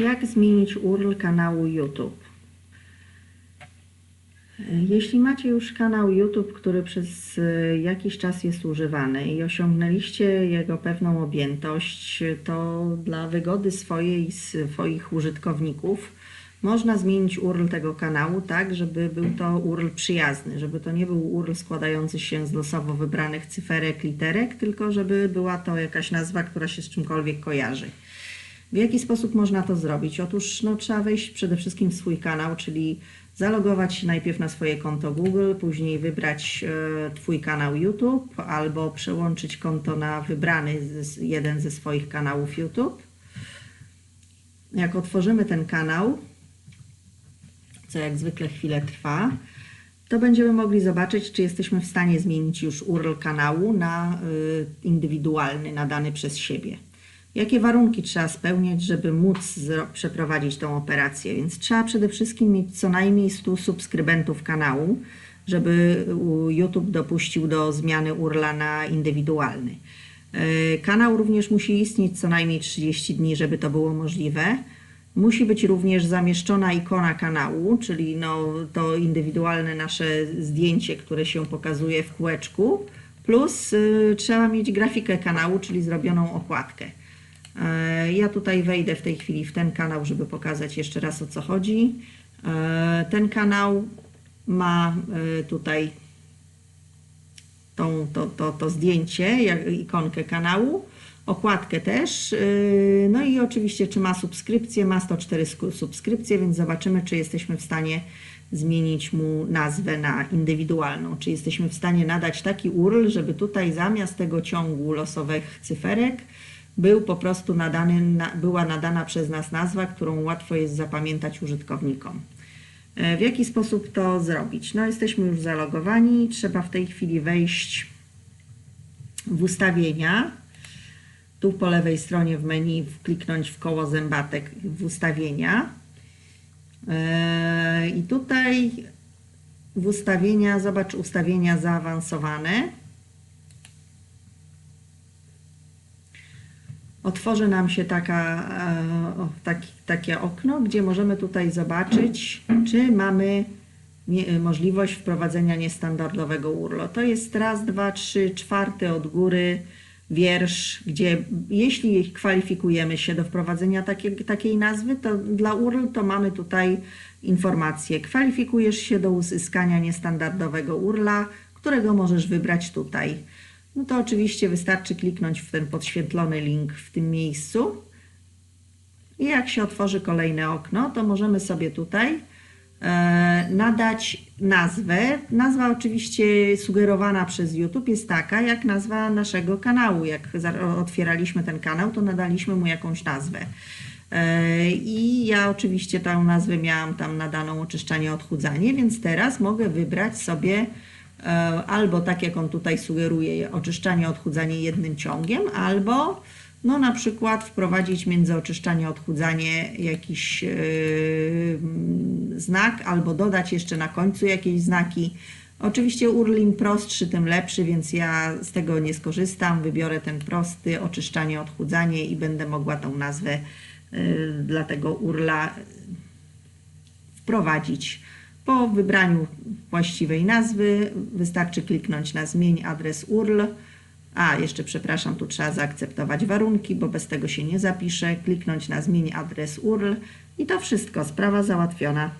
Jak zmienić URL kanału YouTube? Jeśli macie już kanał YouTube, który przez e, jakiś czas jest używany i osiągnęliście jego pewną objętość, to dla wygody swojej i swoich użytkowników można zmienić URL tego kanału tak, żeby był to URL przyjazny, żeby to nie był URL składający się z losowo wybranych cyferek, literek, tylko żeby była to jakaś nazwa, która się z czymkolwiek kojarzy. W jaki sposób można to zrobić? Otóż no, trzeba wejść przede wszystkim w swój kanał, czyli zalogować się najpierw na swoje konto Google, później wybrać e, Twój kanał YouTube albo przełączyć konto na wybrany z, jeden ze swoich kanałów YouTube. Jak otworzymy ten kanał, co jak zwykle chwilę trwa, to będziemy mogli zobaczyć, czy jesteśmy w stanie zmienić już URL kanału na y, indywidualny, nadany przez siebie. Jakie warunki trzeba spełniać, żeby móc przeprowadzić tą operację? Więc trzeba przede wszystkim mieć co najmniej 100 subskrybentów kanału, żeby YouTube dopuścił do zmiany URLa na indywidualny. E, Kanał również musi istnieć co najmniej 30 dni, żeby to było możliwe. Musi być również zamieszczona ikona kanału, czyli no, to indywidualne nasze zdjęcie, które się pokazuje w kółeczku, plus y, trzeba mieć grafikę kanału, czyli zrobioną okładkę. E, Ja tutaj wejdę w tej chwili w ten kanał, żeby pokazać jeszcze raz o co chodzi. E, Ten kanał ma e, tutaj tą, to, to, to zdjęcie, ikonkę kanału, okładkę też. No i oczywiście, czy ma subskrypcję, ma 104 sku- subskrypcje, więc zobaczymy, czy jesteśmy w stanie zmienić mu nazwę na indywidualną. Czy jesteśmy w stanie nadać taki URL, żeby tutaj zamiast tego ciągu losowych cyferek był po prostu nadany, na, była nadana przez nas nazwa, którą łatwo jest zapamiętać użytkownikom. E, W jaki sposób to zrobić? No, jesteśmy już zalogowani. Trzeba w tej chwili wejść w ustawienia. Tu po lewej stronie w menu kliknąć w koło zębatek w ustawienia. E, I tutaj w ustawienia, zobacz ustawienia zaawansowane. Otworzy nam się taka, e, taki, takie okno, gdzie możemy tutaj zobaczyć, czy mamy nie, możliwość wprowadzenia niestandardowego URL. To jest raz, dwa, trzy, czwarty od góry wiersz, gdzie jeśli kwalifikujemy się do wprowadzenia takiej, takiej nazwy, to dla URL to mamy tutaj informację. Kwalifikujesz się do uzyskania niestandardowego URLa, którego możesz wybrać tutaj. No to oczywiście wystarczy kliknąć w ten podświetlony link w tym miejscu. I jak się otworzy kolejne okno, to możemy sobie tutaj e, nadać nazwę. Nazwa oczywiście sugerowana przez YouTube jest taka, jak nazwa naszego kanału. Jak otwieraliśmy ten kanał, to nadaliśmy mu jakąś nazwę. E, I ja oczywiście tę nazwę miałam tam nadaną oczyszczanie, odchudzanie, więc teraz mogę wybrać sobie albo tak jak on tutaj sugeruje, oczyszczanie, odchudzanie jednym ciągiem, albo no na przykład wprowadzić między oczyszczanie, odchudzanie jakiś e, mm, znak, albo dodać jeszcze na końcu jakieś znaki. Oczywiście URL im prostszy, tym lepszy, więc ja z tego nie skorzystam. Wybiorę ten prosty, oczyszczanie, odchudzanie i będę mogła tą nazwę y, dla tego URLa wprowadzić. Po wybraniu właściwej nazwy wystarczy kliknąć na zmień adres URL. A, jeszcze przepraszam, tu trzeba zaakceptować warunki, bo bez tego się nie zapisze. Kliknąć na zmień adres URL i to wszystko, sprawa załatwiona.